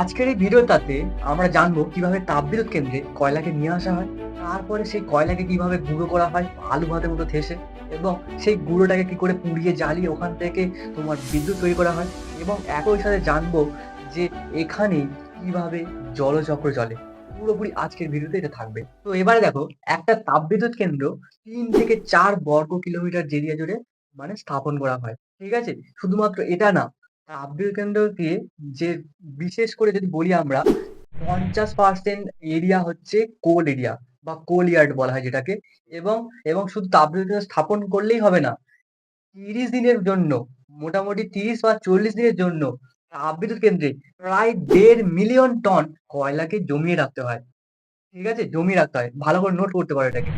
আজকের এই ভিডিওটাতে আমরা জানব কীভাবে তাপবিদ্যুৎ কেন্দ্রে কয়লাকে নিয়ে আসা হয়, তারপরে সেই কয়লাকে কীভাবে গুঁড়ো করা হয় আলু ভাতের মতো থেসে, এবং সেই গুঁড়োটাকে কি করে পুড়িয়ে জ্বালিয়ে ওখান থেকে তোমার বিদ্যুৎ তৈরি করা হয়, এবং একই সাথে জানব যে এখানে কীভাবে জলচক্র চলে পুরোপুরি আজকের ভিডিওতে এটা থাকবে। তো এবারে দেখো, একটা তাপবিদ্যুৎ কেন্দ্র তিন থেকে চার বর্গ কিলোমিটার এরিয়া জুড়ে মানে স্থাপন করা হয়। ঠিক আছে? শুধুমাত্র এটা না তাপবিদ্যুৎ কেন্দ্রকে যে বিশেষ করে যদি বলি আমরা, পঞ্চাশ পার্সেন্ট এরিয়া হচ্ছে কোল এরিয়া বা কোল ইয়ার্ড বলা হয় যেটাকে এবং এবং শুধু তাপবিদ্যুৎ কেন্দ্র স্থাপন করলেই হবে না। তিরিশ দিনের জন্য, মোটামুটি তিরিশ বা চল্লিশ দিনের জন্য তাপবিদ্যুৎ কেন্দ্রে প্রায় দেড় মিলিয়ন টন কয়লাকে জমিয়ে রাখতে হয়। ঠিক আছে? জমিয়ে রাখতে হয়। ভালো করে নোট করতে পারো এটাকে।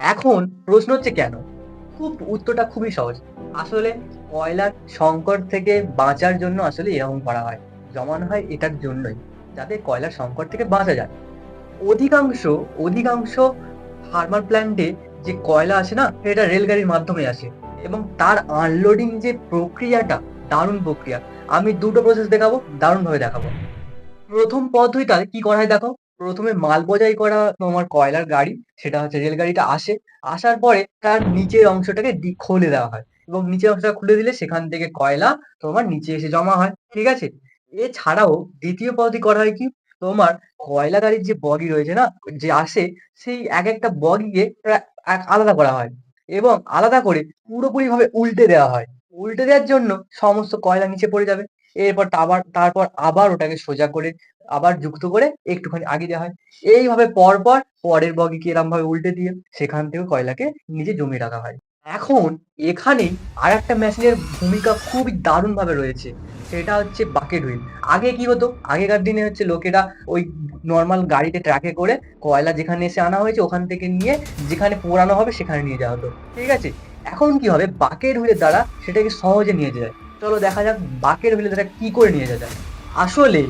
এখন প্রশ্ন হচ্ছে কেন? খুব উত্তরটা খুবই সহজ। আসলে কয়লার সংকট থেকে বাঁচার জন্য আসলে এরকম করা হয়। জমানো হয় এটার জন্যই, যাতে কয়লার সংকট থেকে বাঁচা যায়। অধিকাংশ অধিকাংশ থার্মাল প্ল্যান্টে যে কয়লা আসে না এটা রেলগাড়ির মাধ্যমে আসে এবং তার আনলোডিং যে প্রক্রিয়াটা, দারুণ প্রক্রিয়া। আমি দুটো প্রসেস দেখাবো, দারুণভাবে দেখাবো। প্রথম পদ্ধতিটা কি করা হয় দেখো প্রথমে মাল বোঝাই করা তোমার কয়লার গাড়ি, সেটা হচ্ছে রেলগাড়িটা আসে, আসার পরে তার নিচের অংশটাকে খুলে দেওয়া হয় এবং নিচের অংশটা খুলে দিলে সেখান থেকে কয়লা তোমার নিচে এসে জমা হয়, ঠিক আছে? এছাড়াও দ্বিতীয় পদ্ধতি করা হয় কি? তোমার কয়লা গাড়ির যে বগি রয়েছে না, যে আসে, সেই এক একটা বগিকে আলাদা করা হয় এবং আলাদা করে পুরোপুরি ভাবে উল্টে দেওয়া হয়। উল্টে দেওয়ার জন্য সমস্ত কয়লা নিচে পড়ে যাবে। এরপর আবার তারপর আবার ওটাকে সোজা করে আবার যুক্ত করে একটুখানি আগে দেওয়া হয়। এইভাবে পর পর পরের বগিকে এরম ভাবে উল্টে দিয়ে সেখান থেকে কয়লাকে নিজে জমিয়ে রাখা হয়। এখন এখানেই আর একটা মেশিনের ভূমিকা খুবই দারুণ ভাবে রয়েছে। সেটা হচ্ছে বাকেট হুইল আগে কি হতো? আগেকার দিনে হচ্ছে লোকেরা ওই নর্মাল গাড়িতে ট্রাকে করে কয়লা যেখানে এসে আনা হয়েছে ওখান থেকে নিয়ে যেখানে পোড়ানো হবে সেখানে নিয়ে যাওয়া হতো। ঠিক আছে? এখন কি হবে? বাকেট হুইলের দ্বারা সেটাকে সহজে নিয়ে যায় চলো দেখা যাক বাকেট হুইলের দ্বারা কি করে নিয়ে যাওয়া যায় আসলে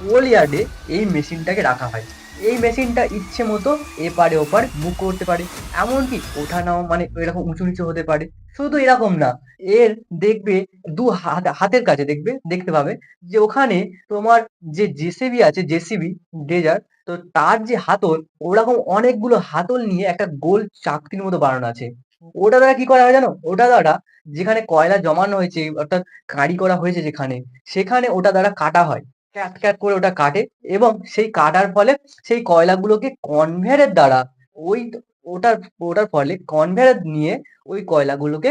কোল ইয়ার্ডে এই মেশিনটাকে রাখা হয়। এই মেশিনটা ইচ্ছে মতো এপারে ওপার মুভ করতে পারে, এমনকি ওঠা নাও মানে এরকম উঁচু নিচু হতে পারে। শুধু এরকম না, এর দেখবে দু হাত, হাতের কাছে দেখবে, দেখতে পাবে যে ওখানে তোমার যে জেসিবি আছে, জেসিবি, ডেজার, তো তার যে হাতল, ওরকম অনেকগুলো হাতল নিয়ে একটা গোল চাকতির মতো বানানো আছে। ওটা দ্বারা কি করা হয় জানো? ওটা দ্বারা যেখানে কয়লা জমানো হয়েছে, অর্থাৎ কাঁড়ি করা হয়েছে যেখানে, সেখানে ওটা দ্বারা কাটা হয়। ক্যাট ক্যাট করে ওটা কাটে এবং সেই কাটার ফলে সেই কয়লাগুলোকে কনভেয়ারের দ্বারা ওই ওটার ওটার ফলে কনভেয়ার নিয়ে ওই কয়লাগুলোকে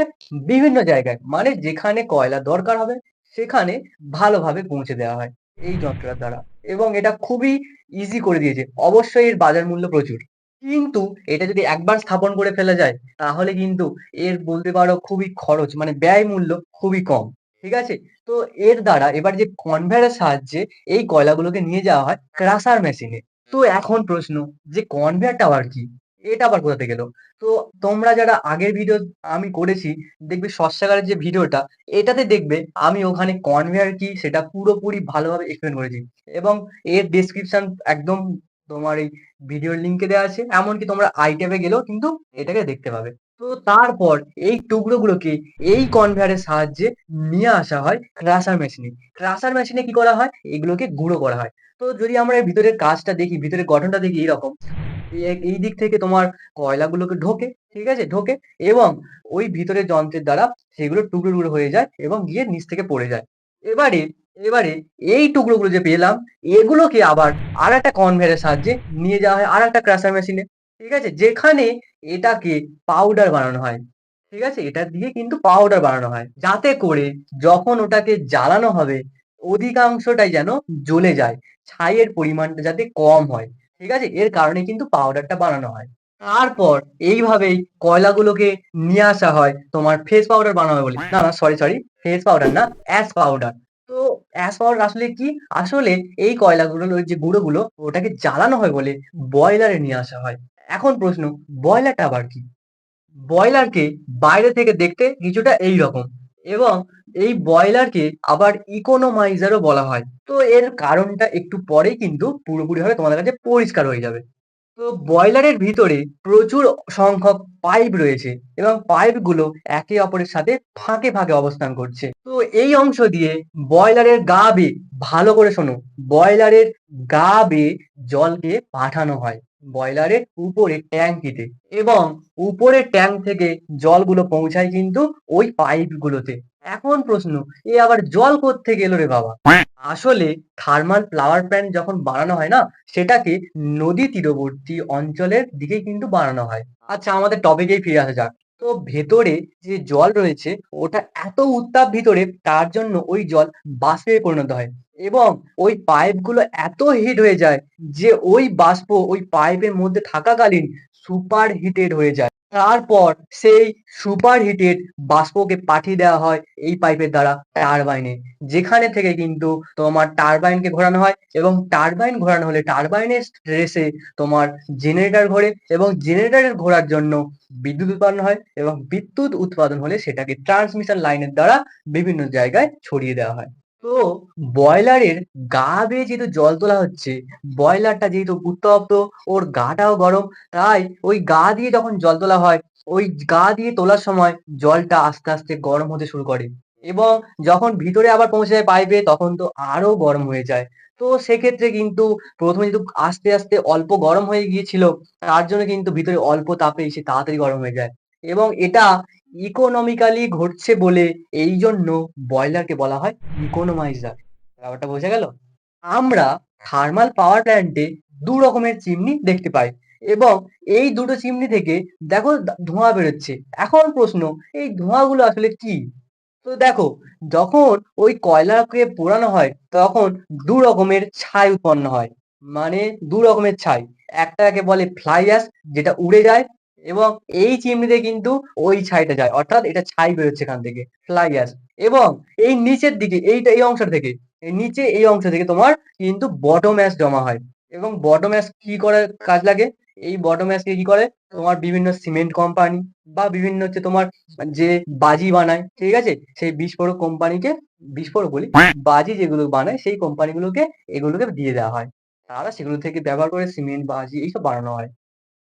বিভিন্ন জায়গায় মানে যেখানে কয়লা দরকার হবে সেখানে ভালোভাবে পৌঁছে দেওয়া হয় এই যন্ত্রটার দ্বারা এবং এটা খুবই ইজি করে দিয়েছে। অবশ্যই এর বাজার মূল্য প্রচুর। কিন্তু এটা যদি একবার স্থাপন করে ফেলা যায় তাহলে কিন্তু এর বলতে পারো খুবই খরচ মানে ব্যয় মূল্য খুবই কম। ঠিক আছে? তো এর দ্বারা এবার যে কনভেয়ারের সাহায্যে এই কয়লাগুলোকে নিয়ে যাওয়া হয় ক্রাশার মেশিনে তো এখন প্রশ্ন, যে কনভেয়ারটা আবার কি? এটা আবার কোথা থেকে এলো? তো তোমরা যারা আগের ভিডিও আমি করেছি, দেখবে শস্যাগারের যে ভিডিওটা এটাতে দেখবে আমি ওখানে কনভেয়ার কি সেটা পুরোপুরি ভালোভাবে এক্সপ্লেন করেছি। এবং এর ডেসক্রিপশন একদম তোমার এই ভিডিওর লিঙ্কে দেওয়া আছে। এমনকি তোমরা আই গেলেও কিন্তু এটাকে দেখতে পাবে। তো তারপর এই টুকরোগুলোকে এই কনভেয়ারের সাহায্যে নিয়ে আসা হয় ক্রাশার মেশিনে ক্রাশার মেশিনে কি করা হয়? এগুলোকে গুঁড়ো করা হয়। তো যদি আমরা ভিতরের কাজটা দেখি, ভিতরের গঠনটা দেখি এইরকম। এই- এই দিক থেকে তোমার কয়লাগুলোকে ঢোকে, ঠিক আছে? ঢোকে এবং ওই ভিতরের যন্ত্রের দ্বারা সেগুলো টুকরো টুকরো হয়ে যায় এবং গিয়ে নিচ থেকে পড়ে যায়। এবারে এবারে এই টুকরোগুলো যে পেলাম, এগুলোকে আবার আর একটা কনভেয়ারের সাহায্যে নিয়ে যাওয়া হয় আর একটা ক্রাশার মেশিনে ঠিক আছে? যেখানে এটাকে পাউডার বানানো হয়। ঠিক আছে? এটা দিয়ে কিন্তু পাউডার বানানো হয়। যাতে করে যখন ওটাকে জ্বালানো হবে, অধিকাংশটাই যেন জ্বলে যায়। ছাইয়ের পরিমাণটা যাতে কম হয়। ঠিক আছে? এর কারণে কিন্তু পাউডারটা বানানো হয়। তারপর এইভাবেই কয়লাগুলোকে নিয়ে আসা হয়। তোমার ফেস পাউডার হয় বলে। না না সরি সরি ফেস পাউডার না অ্যাশ পাউডার তো অ্যাশ পাউডার আসলে কি? আসলে এই কয়লাগুলো যে গুঁড়োগুলো, ওটাকে জ্বালানো হয় বলে বয়লারে নিয়ে আসা হয়। এখন প্রশ্ন বয়লারটা আবার কি? বয়লারকে বাইরে থেকে দেখতে কিছুটা এই রকম এবং এই বয়লারকে আবার ইকোনোমাইজারও বলা হয়। তো এর কারণটা একটু পরেই কিন্তু পুরোপুরি ভাবে তোমাদের কাছে পরিষ্কার হয়ে যাবে। তো বয়লারের ভিতরে প্রচুর সংখ্যক পাইপ রয়েছে এবং পাইপগুলো একে অপরের সাথে ফাঁকে ফাঁকে অবস্থান করছে। তো এই অংশ দিয়ে বয়লারের গা বেয়ে ভালো করে শোনো বয়লারের গা বেয়ে জলকে পাঠানো হয়। বয়লারের উপরে ট্যাঙ্কিতে এবং উপরে ট্যাঙ্ক থেকে জলগুলো পৌঁছায় কিন্তু ওই পাইপগুলোতে। এখন প্রশ্ন, এ আবার জল থেকে এলো রে বাবা? আসলে থার্মাল ফ্লাওয়ার প্ল্যান্ট যখন বানানো হয় না, সেটাকে নদী তীরবর্তী অঞ্চলের দিকে কিন্তু বানানো হয়। আচ্ছা আমাদের টপিকেই ফিরে আসা যাক। তো ভেতরে যে জল রয়েছে, ওটা এত উত্তাপ ভিতরে, তার জন্য ওই জল বাষ্পে পরিণত হয় এবং ওই পাইপগুলো এত হিট হয়ে যায় যে ওই বাষ্প ওই পাইপের মধ্যে থাকাকালীন সুপার হিটেড হয়ে যায়। তারপর সেই সুপার হিটেড বাষ্পকে পাঠিয়ে দেওয়া হয় এই পাইপের দ্বারা টারবাইনে। যেখানে থেকে কিন্তু তোমার টারবাইনকে ঘোরানো হয় এবং টারবাইন ঘোরানো হলে টারবাইনের রেসে তোমার জেনারেটর ঘোরে এবং জেনারেটরের ঘোরার জন্য বিদ্যুৎ উৎপাদন হয় এবং বিদ্যুৎ উৎপাদন হলে সেটাকে ট্রান্সমিশন লাইনের দ্বারা বিভিন্ন জায়গায় ছড়িয়ে দেওয়া হয়। তো বয়লারের গা বেয়ে যেহেতু জল তোলা হচ্ছে বয়লারটা যেহেতু উত্তপ্ত, ওর গাটাও গরম, তাই ওই গা দিয়ে যখন জল তোলা হয়, ওই গা দিয়ে তোলার সময় জলটা আস্তে আস্তে গরম হতে শুরু করে এবং যখন ভিতরে আবার পৌঁছে যায় পাইপে, তখন তো আরও গরম হয়ে যায়। তো সেক্ষেত্রে কিন্তু প্রথমে যেহেতু আস্তে আস্তে অল্প গরম হয়ে গিয়েছিল, তার জন্য কিন্তু ভিতরে অল্প তাপে এসে তাড়াতাড়ি গরম হয়ে যায়। এবং এটা ইকোনমিক্যালি ঘটছে বলে এই জন্য বয়লারকে বলা হয় ইকোনোমাইজার ব্যাপারটা বোঝা গেল? আমরা থার্মাল পাওয়ার প্ল্যান্টে দু রকমের চিমনি দেখতে পাই এবং এই দুটো চিমনি থেকে দেখো ধোঁয়া বেরোচ্ছে। এখন প্রশ্ন, এই ধোঁয়াগুলো আসলে কি? তো দেখো, যখন ওই কয়লাকে পোড়ানো হয়, তখন দু রকমের ছাই উৎপন্ন হয়। মানে দু রকমের ছাই। একটাকে বলে ফ্লাই অ্যাশ যেটা উড়ে যায় এবং এই চিমনিতে কিন্তু ওই ছাইটা যায়। অর্থাৎ এটা ছাই বেরোচ্ছে এখান থেকে ফ্লাই গ্যাস এবং এই নিচের দিকে, এইটা এই অংশ থেকে নিচে এই অংশ থেকে তোমার কিন্তু বটম অ্যাশ জমা হয়। এবং বটম অ্যাশ কি করে কাজ লাগে? এই বটম অ্যাশকে কি করে? তোমার বিভিন্ন সিমেন্ট কোম্পানি বা বিভিন্ন হচ্ছে তোমার যে বাজি বানায়, ঠিক আছে? সেই বিস্ফোরক কোম্পানিকে, বিস্ফোরক বলি, বাজি যেগুলো বানায়, সেই কোম্পানিগুলোকে, এগুলোকে দিয়ে দেওয়া হয়। তারা সেগুলো থেকে ব্যবহার করে সিমেন্ট বাজি, এইসব বানানো হয়।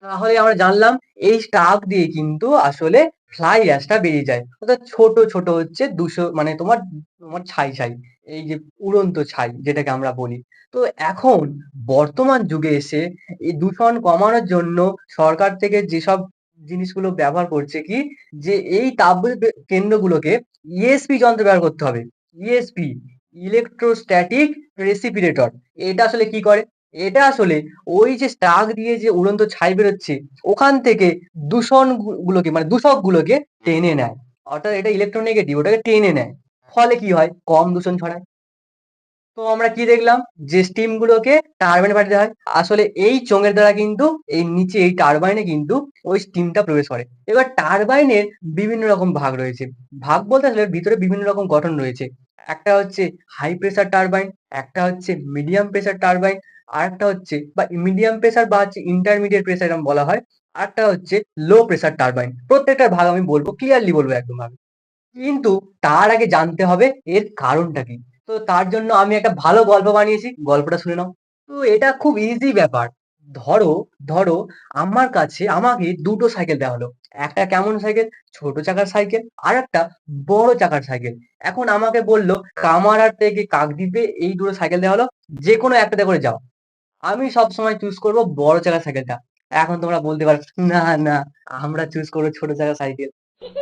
তাহলে আমরা জানলাম এই স্টাক দিয়ে কিন্তু আসলে ফ্লাই অ্যাশটা বেরিয়ে যায়। অর্থাৎ ছোট ছোট হচ্ছে দুশো মানে তোমার তোমার ছাই ছাই, এই যে উড়ন্ত ছাই যেটাকে আমরা বলি। তো এখন বর্তমান যুগে এসে এই দূষণ কমানোর জন্য সরকার থেকে যেসব জিনিসগুলো ব্যবহার করছে কি, যে এই তাপ কেন্দ্রগুলোকে ইএসপি যন্ত্র ব্যবহার করতে হবে। ইএসপি ইলেকট্রোস্ট্যাটিক রেসিপিরেটর এটা আসলে কি করে? এটা আসলে ওই যে স্টাক দিয়ে যে উড়ন্ত ছাই বেরোচ্ছে, ওখান থেকে দূষণ গুলোকে মানে দূষক গুলোকে টেনে নেয়। অর্থাৎ এটা ইলেকট্রোনেগেটিভ ওটাকে টেনে নেয়। ফলে কি হয়? কম দূষণ ছড়ায়। তো আমরা কি দেখলাম? যে স্টিম গুলোকে টারবাইনে পাঠাতে হয়। আসলে এই চোঙের দ্বারা কিন্তু, এই নিচে এই টারবাইনে কিন্তু ওই স্টিমটা প্রবেশ করে। এবার টারবাইনের বিভিন্ন রকম ভাগ রয়েছে। ভাগ বলতে আসলে ভিতরে বিভিন্ন রকম গঠন রয়েছে। একটা হচ্ছে হাই প্রেসার টারবাইন একটা হচ্ছে মিডিয়াম প্রেসার টারবাইন আরেকটা হচ্ছে বা মিডিয়াম প্রেসার বা হচ্ছে ইন্টারমিডিয়েট প্রেসার এরকম বলা হয় আরেকটা হচ্ছে লো প্রেসার টারবাইন প্রত্যেকটার ভাগ আমি বলব ক্লিয়ারলি বলব একদম ভাবে কিন্তু তার আগে জানতে হবে এর কারণটা কি। তো তার জন্য আমি একটা ভালো গল্প বানিয়েছি, গল্পটা শুনে নাও। তো এটা খুব ইজি ব্যাপার। ধরো ধরো আমার কাছে আমাকে দুটো সাইকেল দেওয়া হলো। একটা কেমন সাইকেল ছোট চাকার সাইকেল আর একটা বড় চাকার সাইকেল এখন আমাকে বলল কামারার থেকে কাকদ্বীপে এই দুটো সাইকেল দেওয়া হলো। যে কোনো একটাতে করে যাও। আমি সব সময় চুজ করব বড় চাকার সাইকেলটা এখন তোমরা বলতে পারো, না না, আমরা চুজ করব ছোট চাকার সাইকেল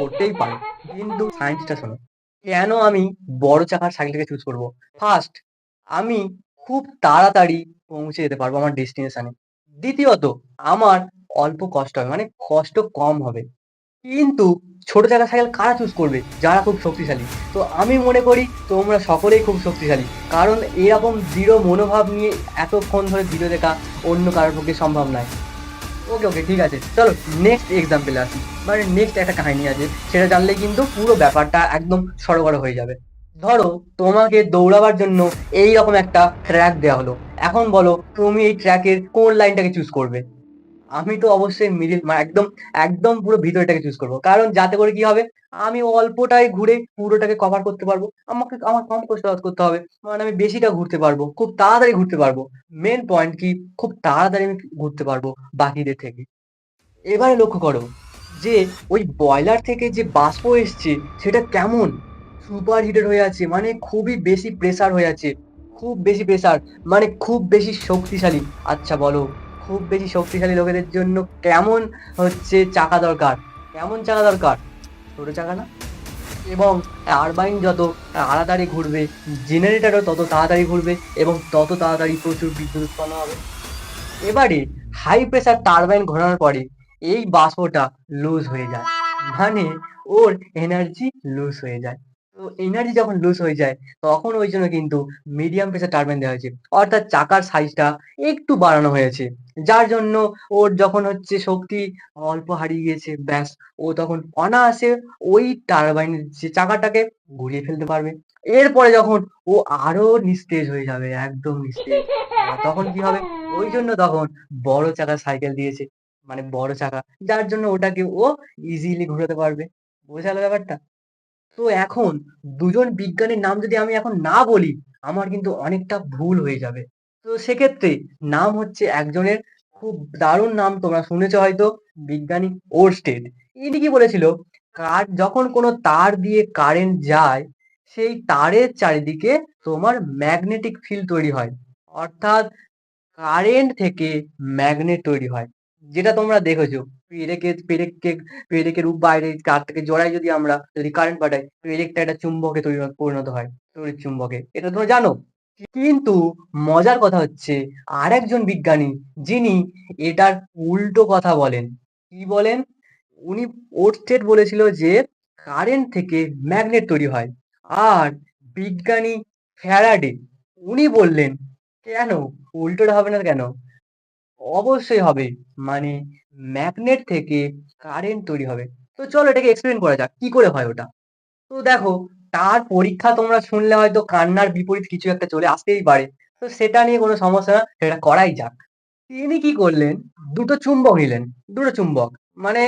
করতেই পারো, কিন্তু সায়েন্সটা শোনো, কেন আমি বড় চাকার সাইকেলটাকে চুজ করব? ফার্স্ট আমি খুব তাড়াতাড়ি পৌঁছে যেতে পারব আমার ডেস্টিনেশনে দ্বিতীয়ত, আমার অল্প কষ্ট হবে মানে কষ্ট কম হবে। কিন্তু ছোট চাকার সাইকেল কারা চুজ করবে? যারা খুব শক্তিশালী। তো আমি মনে করি তোমরা সকলেই খুব শক্তিশালী। কারণ এরকম দৃঢ় মনোভাব নিয়ে এতক্ষণ ধরে ভিডিও দেখা অন্য কারোর পক্ষে সম্ভব নয়। ওকে ওকে, ঠিক আছে। চলো নেক্সট এক্সাম্পলে আসি। মানে নেক্সট একটা কাহিনী আছে। সেটা জানলে কিন্তু পুরো ব্যাপারটা একদম সরগড় হয়ে যাবে। ধরো, তোমাকে দৌড়াবার জন্য এই রকম একটা ট্র্যাক দেওয়া হলো। এখন বলো, তুমি এই ট্র্যাকের কোন লাইনটাকে চুজ করবে? আমি তো অবশ্যই মিডিল মানে একদম, একদম পুরো ভিতরেরটাকে চুজ করব কারণ যাতে করে কি হবে, আমি অল্পটাই ঘুরে পুরোটাকে কভার করতে পারব। আমাকে আমার কম কসরত করতে হবে। মানে আমি বেশিটা ঘুরতে পারব। খুব তাড়াতাড়ি ঘুরতে পারব। মেন পয়েন্ট কি খুব তাড়াতাড়ি আমি ঘুরতে পারব বাকিদের থেকে। এবারে লক্ষ্য করো যে ওই বয়লার থেকে যে বাষ্প এসছে সেটা কেমন সুপার হিটেড হয়ে আছে মানে খুবই বেশি প্রেসার হয়ে আছে খুব বেশি প্রেসার মানে খুব বেশি শক্তিশালী আচ্ছা বলো খুব বেশি শক্তিশালী লোকেদের জন্য কেমন হচ্ছে চাকা দরকার? কেমন চাকা দরকার? ছোটো চাকা না? এবং আরবাইন যত তাড়াতাড়ি ঘুরবে, জেনারেটারও তত তাড়াতাড়ি ঘুরবে এবং তত তাড়াতাড়ি প্রচুর বিদ্যুৎ উৎপন্ন হবে। এবারে হাই প্রেসার টারবাইন ঘোরানোর পরে এই বাষ্পটা লুজ হয়ে যায়। মানে ওর এনার্জি লুজ হয়ে যায়। তো এনার্জি যখন লুজ হয়ে যায়, তখন ওই জন্য কিন্তু মিডিয়াম প্রেসার টারবাইন দেওয়া হয়েছে। অর্থাৎ চাকার সাইজটা একটু বাড়ানো হয়েছে। যার জন্য ওর যখন হচ্ছে শক্তি অল্প হারিয়ে গিয়েছে, ব্যাস, ও তখন অনায়াসে ওই টারবাইনের যে চাকাটাকে ঘুরিয়ে ফেলতে পারবে। এরপরে যখন ও আরও নিস্তেজ হয়ে যাবে, একদম নিস্তেজ তখন কি হবে? ওই জন্য তখন বড় চাকার সাইকেল দিয়েছে মানে বড় চাকা, যার জন্য ওটাকে ও ইজিলি ঘোরাতে পারবে। বোঝালো ব্যাপারটা? তো এখন দুজন বিজ্ঞানীর নাম যদি আমি এখন না বলি, আমার কিন্তু অনেকটা ভুল হয়ে যাবে। তো সেক্ষেত্রে নাম হচ্ছে একজনের খুব দারুণ নাম, তোমরা শুনেছো হয়তো, বিজ্ঞানী ওরস্টেড। ইনি কি বলেছিল, কার যখন কোনো তার দিয়ে কারেন্ট যায়, সেই তারের চারিদিকে তোমার ম্যাগনেটিক ফিল্ড তৈরি হয়। অর্থাৎ কারেন্ট থেকে ম্যাগনেট তৈরি হয়। যেটা তোমরা দেখেছ, পেরেকে, পেরেককে, পেরেকের বাইরে, তার থেকে জোড়ায় যদি আমরা, যদি কারেন্ট পাঠাই, পেরেকটা একটা চুম্বকে তৈরি পরিণত হয়, তড়িৎ চুম্বকে। এটা তোমরা জানো? কিন্তু মজার কথা হচ্ছে আর একজন বিজ্ঞানী, যিনি এটার উল্টো কথা বলেন। কি বলেন? উনি ওরস্টেড বলেছিল যে কারেন্ট থেকে ম্যাগনেট তৈরি হয়। আর বিজ্ঞানী ফ্যারাডে, উনি বললেন, কেন? উল্টোটা হবে না কেন? অবশ্যই হবে। মানে ম্যাগনেট থেকে কারেন্ট তৈরি হবে। তো চলো এটাকে এক্সপ্লেন করা যাক, কি করে হয় ওটা? তো দেখো, তার পরীক্ষা তোমরা শুনলে হয়তো কান্নার বিপরীত কিছু একটা চলে আসতেই পারে। তো সেটা নিয়ে কোনো সমস্যা না, সেটা করাই যাক। তিনি কি করলেন? দুটো চুম্বক নিলেন, দুটো চুম্বক। মানে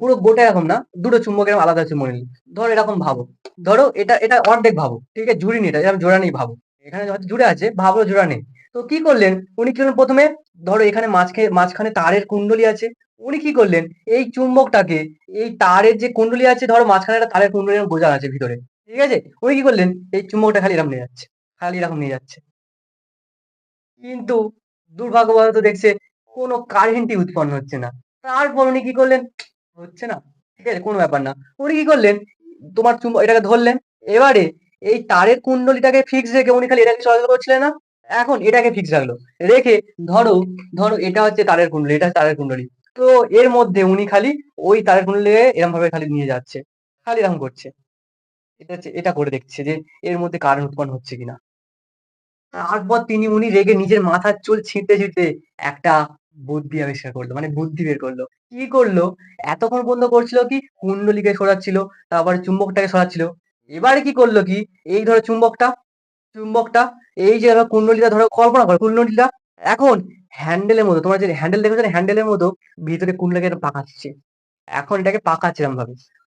পুরো গোটা এরকম না, দুটো চুম্বক এরকম আলাদা চুম্বক নিলেন। ধরো এরকম ভাবো। ধরো এটা এটা অর্ধেক ভাবো, ঠিক আছে? জুড়ি নেই এটা, এরকম জোড়া নেই ভাবো। এখানে হয়তো জুড়ে আছে ভাবলো জোড়া নেই তো কি করলেন? উনি কি প্রথমে? ধরো এখানে মাঝখানে মাঝখানে তারের কুণ্ডলী আছে। উনি কি করলেন? এই চুম্বকটাকে, এই তারের যে কুণ্ডলী আছে, ধরো মাঝখানে একটা তারের কুণ্ডলী গোজা আছে ভিতরে। ঠিক আছে? উনি কি করলেন? এই চুম্বকটা খালি এরকম নিয়ে যাচ্ছে। খালি এরকম নিয়ে যাচ্ছে। কিন্তু দুর্ভাগ্যবশত দেখছে, কোনো কারেন্টই উৎপন্ন হচ্ছে না। তারপর উনি কি করলেন? হচ্ছে না। ঠিক আছে? কোনো ব্যাপার না। উনি কি করলেন? তোমার চুম্বক এটাকে ধরলেন। এবারে এই তারের কুণ্ডলীটাকে ফিক্স রেখে উনি খালি এটাকে চলাচল করছিলেন না? এখন এটাকে ফিক্স রাখল। রেখে ধরো ধরো এটা হচ্ছে তারের কুণ্ডলী, এটা তারের কুণ্ডলী। তো এর মধ্যে উনি খালি ওই তারের কুণ্ডলী এরকম ভাবে খালি নিয়ে যাচ্ছে, খালি এরকম করছে। এটা হচ্ছে, এটা করে দেখছে যে এর মধ্যে কারেন্ট উৎপন্ন হচ্ছে কিনা। তারপর তিনি, উনি রেগে নিজের মাথার চুল ছিঁড়তে ছিঁড়তে একটা বুদ্ধি আবিষ্কার করল মানে বুদ্ধি বের করল। কি করল? এতক্ষণ পর্যন্ত করছিল কি? কুণ্ডলীকে সরাচ্ছিল, তারপরে চুম্বকটাকে সরাচ্ছিল। এবারে কি করল কি? এই ধরো চুম্বকটা চুম্বকটা এই যে ধরো কুণ্ডলীটা ধরো কল্পনা করো, কুণ্ডলীটা এখন হ্যান্ডেলের মতো, তোমার যে হ্যান্ডেল দেখেছ হ্যান্ডেলের মতো ভিতরে কুণ্ডলীকে পাকাচ্ছে এখন এটাকে পাকাচ্ছে এরকম ভাবে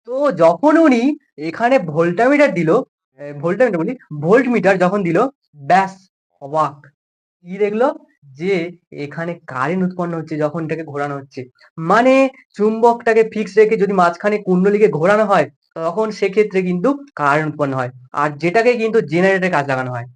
তো যখন উনি এখানে ভোল্টামিটার দিল ভোল্টামিটার বলি ভোল্ট মিটার যখন দিল, ব্যাস, অবাক। কি দেখল? যে এখানে কারেন্ট উৎপন্ন হচ্ছে যখন এটাকে ঘোরানো হচ্ছে। মানে চুম্বকটাকে ফিক্স রেখে যদি মাঝখানে কুণ্ডলীকে ঘোরানো হয়, তখন সেক্ষেত্রে কিন্তু কারেন্ট উৎপন্ন হয়। আর যেটাকে কিন্তু জেনারেটরে কাজ লাগানো হয়।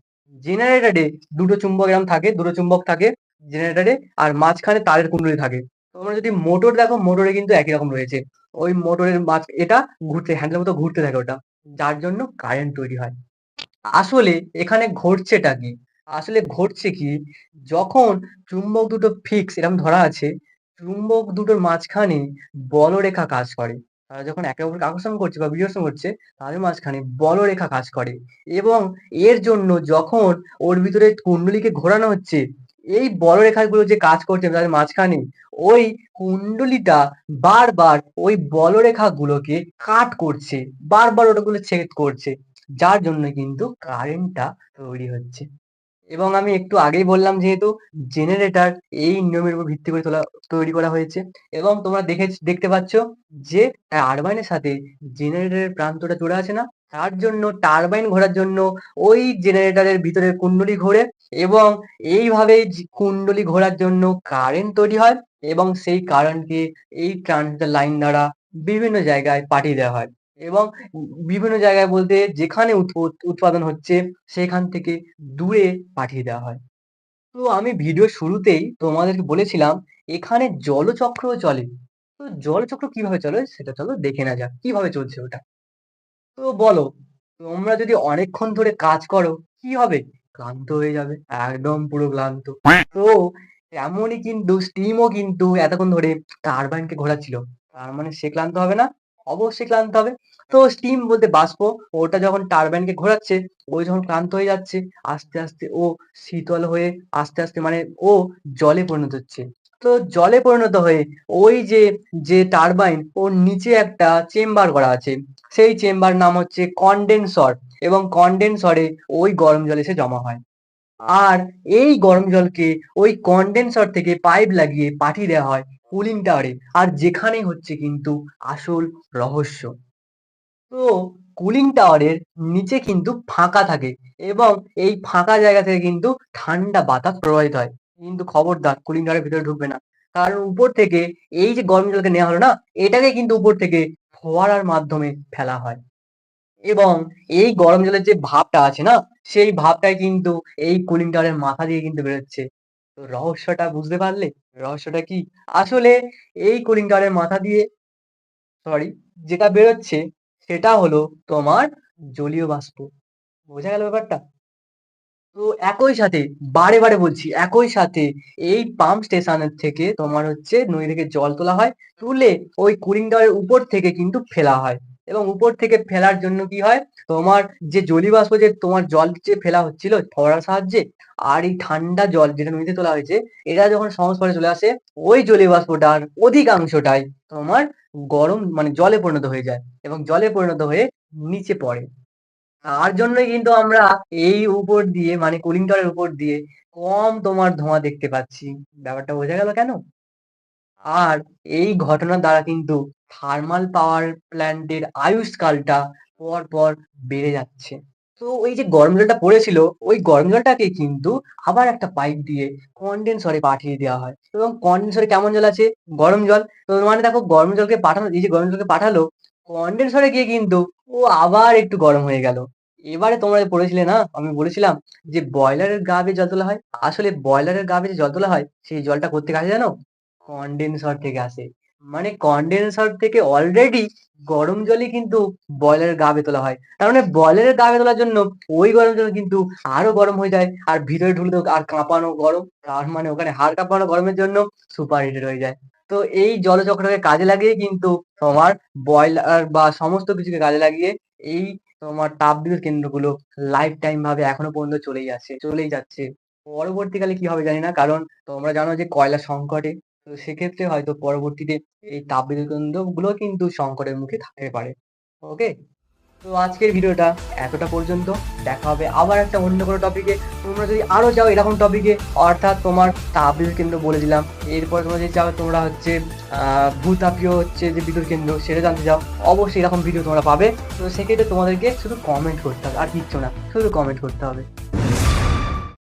জেনারেটরে দুটো চুম্বক এরকম থাকে, দুটো চুম্বক থাকে জেনারেটরে আর মাঝখানে তারের কুণ্ডলী থাকে। তোমরা যদি মোটর দেখো, মোটরে কিন্তু একই রকম রয়েছে। ওই মোটরের মাঝ, এটা ঘুরতে হ্যান্ডেলের মতো ঘুরতে থাকে ওটা। যার জন্য কারেন্ট তৈরি হয়। আসলে এখানে ঘটছেটা কি? আসলে ঘটছে কি? যখন চুম্বক দুটো ফিক্স এরকম ধরা আছে, চুম্বক দুটোর মাঝখানে বলরেখা কাজ করে। যখন একে অপরকে আকর্ষণ করছে বা বিকর্ষণ করছে তাদের মাঝখানে বলরেখা কাজ করে এবং এর জন্য যখন ওর ভিতরে কুণ্ডলীকে ঘোরানো হচ্ছে, এই বলরেখাগুলো যে কাজ করছে তাদের মাঝখানে, ওই কুণ্ডলীটা বারবার ওই বলরেখাগুলোকে কাট করছে, বারবার ওটাগুলো ছেদ করছে, যার জন্য কিন্তু কারেন্টটা তৈরি হচ্ছে। এবং আমি একটু আগেই বললাম যেহেতু জেনারেটর এই নিয়মের উপর ভিত্তি করে তোলা তৈরি করা হয়েছে এবং তোমরা দেখে দেখতে পাচ্ছ যে টারবাইনের সাথে জেনারেটরের প্রান্তটা জোড়া আছে না? তার জন্য টারবাইন ঘোরার জন্য ওই জেনারেটরের ভিতরে কুণ্ডলী ঘোরে এবং এইভাবে কুণ্ডলী ঘোরার জন্য কারেন্ট তৈরি হয় এবং সেই কারেন্টকে এই ট্রান্সমিটার লাইন দ্বারা বিভিন্ন জায়গায় পাঠিয়ে দেওয়া হয়। এবং বিভিন্ন জায়গায় বলতে যেখানে উৎপ- উৎপাদন হচ্ছে সেখান থেকে দূরে পাঠিয়ে দেওয়া হয়। তো আমি ভিডিও শুরুতেই তোমাদেরকে বলেছিলাম, এখানে জলচক্রও চলে। তো জলচক্র কীভাবে চলে সেটা চলো দেখে না যাক, কীভাবে চলছে ওটা? তো বলো, তোমরা যদি অনেকক্ষণ ধরে কাজ করো, কি হবে? ক্লান্ত হয়ে যাবে, একদম পুরো ক্লান্ত। তো তেমনই কিন্তু স্টিমও কিন্তু এতক্ষণ ধরে টারবাইনকে ঘোরাচ্ছিল। তার মানে সে ক্লান্ত হবে না অবশ্যই ক্লান্ত হবে। তো স্টিম বলতে বাষ্প, ওটা যখন টারবাইনকে ঘোরাচ্ছে, ও যখন ক্লান্ত হয়ে যাচ্ছে, আস্তে আস্তে ও শীতল হয়ে আস্তে আস্তে মানে ও জলে পরিণত হচ্ছে। তো জলে পরিণত হয়ে ওই যে যে টারবাইন ওর নিচে একটা চেম্বার করা আছে। সেই চেম্বার নাম হচ্ছে কন্ডেনসর এবং কন্ডেনসরে ওই গরম জল এসে জমা হয়। আর এই গরম জলকে ওই কন্ডেনসর থেকে পাইপ লাগিয়ে পাঠিয়ে দেওয়া হয়। কুলিং টাওয়ারে আর যেখানেই হচ্ছে কিন্তু আসল রহস্য। তো কুলিং টাওয়ারের নিচে কিন্তু ফাঁকা থাকে এবং এই ফাঁকা জায়গা থেকে কিন্তু ঠান্ডা বাতাস প্রবাহিত হয়। কিন্তু খবরদার কুলিং টাওয়ারের ভিতরে ঢুকবে না। কারণ উপর থেকে এই যে গরম জলকে নেওয়া হলো না, এটাকে কিন্তু উপর থেকে ফোয়ারার মাধ্যমে ফেলা হয়। এবং এই গরম জলের যে ভাবটা আছে না, সেই ভাবটাই কিন্তু এই কুলিং টাওয়ারের মাথা দিয়ে কিন্তু বেরোচ্ছে। তো রহস্যটা বুঝতে পারলে? রহস্যটা কি? আসলে এই কুলিং টাওয়ারের মাথা দিয়ে সরি যেটা বেরোচ্ছে সেটা হলো তোমার জলীয় বাষ্প। বোঝা গেল ব্যাপারটা? তো একই সাথে, বারে বারে বলছি, একই সাথে এই পাম্প স্টেশনের থেকে তোমার হচ্ছে নদী থেকে জল তোলা হয়, তুলে ওই কুলিং টাওয়ারের উপর থেকে কিন্তু ফেলা হয়। এবং উপর থেকে ফেলার জন্য কি হয়? তোমার যে জলীয় বাষ্প যে তোমার জল যে ফেলা হচ্ছিল ফোয়ারার সাহায্যে আর এই ঠান্ডা জল যেটা নদীতে তোলা হয়েছে, এটা যখন সংস্পর্শে চলে আসে, ওই জলীয় বাষ্পটার অধিকাংশটাই তোমার গরম মানে জলে পরিণত হয়ে যায় এবং জলে পরিণত হয়ে নিচে পড়ে। তার জন্যই কিন্তু আমরা এই উপর দিয়ে মানে কুলিং টাওয়ারের উপর দিয়ে কম তোমার ধোঁয়া দেখতে পাচ্ছি। ব্যাপারটা বোঝা গেল কেন? আর এই ঘটনার দ্বারা কিন্তু থার্মাল পাওয়ার প্ল্যান্টের আয়ুষ্কালটা পর পর বেড়ে যাচ্ছে। তো ওই যে গরম জলটা পড়েছিল, ওই গরম জলটাকে কিন্তু আবার একটা পাইপ দিয়ে কন্ডেন্সরে পাঠিয়ে দেওয়া হয়। এবং কন্ডেন্সরে কেমন জল আছে? গরম জল। তো মানে দেখো, গরম জলকে পাঠানো, এই যে গরম জলকে পাঠালো কন্ডেন্সরে গিয়ে কিন্তু ও আবার একটু গরম হয়ে গেল। এবারে তোমরা পড়েছিলে না, আমি বলেছিলাম যে বয়লারের গা জল তোলা হয়। আসলে বয়লারের গা যে জল তোলা হয়, সেই জলটা কোত্থেকে আসে জানো? কন্ডেন্সার থেকে আসে। মানে কন্ডেন্সার থেকে অলরেডি গরম জলই কিন্তু বয়লারের গা বেয়ে তোলা হয়। তার মানে বয়লারের গা বেয়ে তোলার জন্য ওই গরম জল কিন্তু আরও গরম হয়ে যায় আর ভিতরে ঢুকলে তো আর কাঁপানো গরম। তার মানে ওখানে হাড় কাঁপানো গরমের জন্য সুপার হিটেড হয়ে যায়। তো এই জলচক্রকে কাজে লাগিয়ে কিন্তু তোমার বয়লার বা সমস্ত কিছুকে কাজে লাগিয়ে এই তোমার তাপ তাপবিদ্যুৎ কেন্দ্রগুলো লাইফ টাইম ভাবে এখনও পর্যন্ত চলেই যাচ্ছে চলেই যাচ্ছে। পরবর্তীকালে কি হবে জানি না, কারণ তোমরা জানো যে কয়লা সংকটে তো সেক্ষেত্রে হয়তো পরবর্তীতে এই তাপবিদ্যুৎ কেন্দ্রগুলো কিন্তু সংকটের মুখে থাকতে পারে। ওকে তো আজকের ভিডিওটা এতটা পর্যন্ত। দেখা হবে আবার একটা অন্য কোনো টপিকে তোমরা যদি আরও যাও এরকম টপিকে অর্থাৎ তোমার তাপবিদ্যুৎ কেন্দ্র বলে দিলাম। এরপর তোমরা যদি চাও তোমরা হচ্ছে ভূতাপীয় হচ্ছে যে বিদ্যুৎ কেন্দ্র সেটা জানতে চাও, অবশ্যই এরকম ভিডিও তোমরা পাবে। তো সেক্ষেত্রে তোমাদেরকে শুধু কমেন্ট করতে হবে, আর কিচ্ছু না, শুধু কমেন্ট করতে হবে।